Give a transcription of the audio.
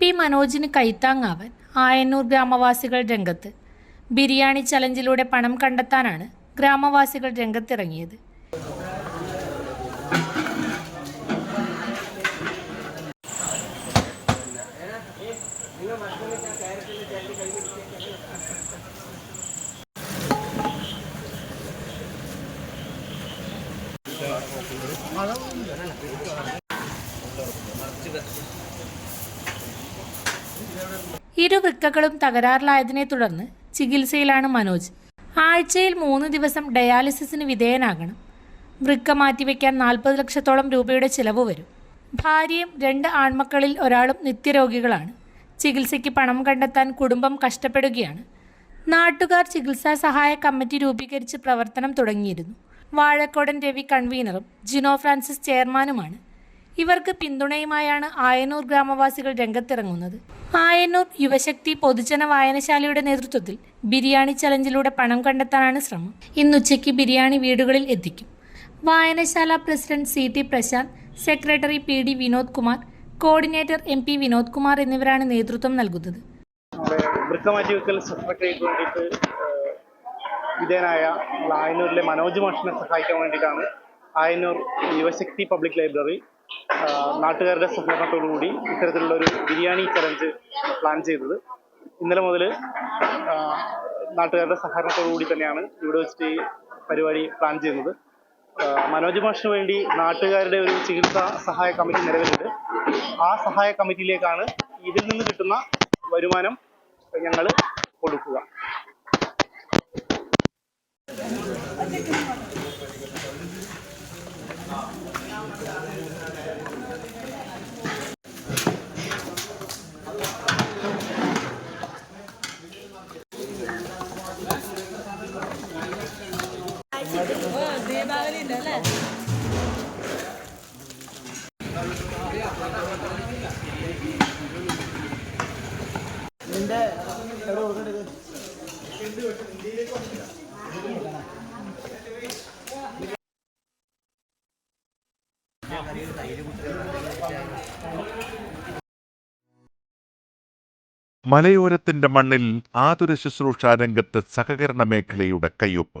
P മനോജിന് കൈത്താങ്ങാവാൻ Ayannur ഗ്രാമവാസികൾ രംഗത്ത്. ബിരിയാണി ചലഞ്ചിലൂടെ പണം കണ്ടെത്താനാണ് ഗ്രാമവാസികൾ രംഗത്തിറങ്ങിയത്. ഇരു വൃക്കകളും തകരാറിലായതിനെ തുടർന്ന് ചികിത്സയിലാണ് മനോജ്. ആഴ്ചയിൽ മൂന്ന് ദിവസം ഡയാലിസിസിന് വിധേയനാകണം. വൃക്ക മാറ്റിവെക്കാൻ നാൽപ്പത് ലക്ഷത്തോളം രൂപയുടെ ചിലവ് വരും. ഭാര്യയും രണ്ട് ആൺമക്കളിൽ ഒരാളും നിത്യരോഗികളാണ്. ചികിത്സയ്ക്ക് പണം കണ്ടെത്താൻ കുടുംബം കഷ്ടപ്പെടുകയാണ്. നാട്ടുകാർ ചികിത്സാ സഹായ കമ്മിറ്റി രൂപീകരിച്ച് പ്രവർത്തനം തുടങ്ങിയിരുന്നു. വാഴക്കോടൻ രവി കൺവീനറും ജിനോ ഫ്രാൻസിസ് ചെയർമാനുമാണ്. ഇവർക്ക് പിന്തുണയുമായാണ് ആയനൂർ ഗ്രാമവാസികൾ രംഗത്തിറങ്ങുന്നത്. ആയനൂർ യുവശക്തി പൊതുജന വായനശാലയുടെ നേതൃത്വത്തിൽ ബിരിയാണി ചലഞ്ചിലൂടെ പണം കണ്ടെത്താനാണ് ശ്രമം. ഇന്നുച്ചയ്ക്ക് ബിരിയാണി വീടുകളിൽ എത്തിക്കും. വായനശാല president C T Prashanth secretary P D Vinod Kumar coordinator M P Vinod Kumar എന്നിവരാണ് നേതൃത്വം നൽകുന്നത്. നമ്മുടെ വൃക്ക മാറ്റിവെക്കൽ ശസ്ത്രക്രിയക്ക് വേണ്ടിയിട്ട് ഏഹ്, വിധേയനായ ആയനൂരിലെ മനോജ് മാഷിനെ സഹായിക്കാൻ വേണ്ടിയിട്ടാണ് ആയനൂർ യുവശക്തി പബ്ലിക് ലൈബ്രറി നാട്ടുകാരുടെ സഹകരണത്തോടുകൂടി ഇത്തരത്തിലുള്ള ഒരു ബിരിയാണി ചലഞ്ച് പ്ലാൻ ചെയ്തത്. ഇന്നലെ മുതൽ നാട്ടുകാരുടെ സഹകരണത്തോടു കൂടി തന്നെയാണ് ഇവിടെ വെച്ചിട്ട് ഈ പരിപാടി പ്ലാൻ ചെയ്യുന്നത് മനോജ് മാഷിന് വേണ്ടി നാട്ടുകാരുടെ ഒരു ചികിത്സാ സഹായ കമ്മിറ്റി നിലവിലുണ്ട്. ആ സഹായ കമ്മിറ്റിയിലേക്കാണ് ഇതിൽ നിന്ന് കിട്ടുന്ന വരുമാനം ഞങ്ങൾ കൊടുക്കുക. മലയോരത്തിന്റെ മണ്ണിൽ ആതുര ശുശ്രൂഷ രംഗത്ത് സഹകരണ മേഖലയുടെ കയ്യൊപ്പ്.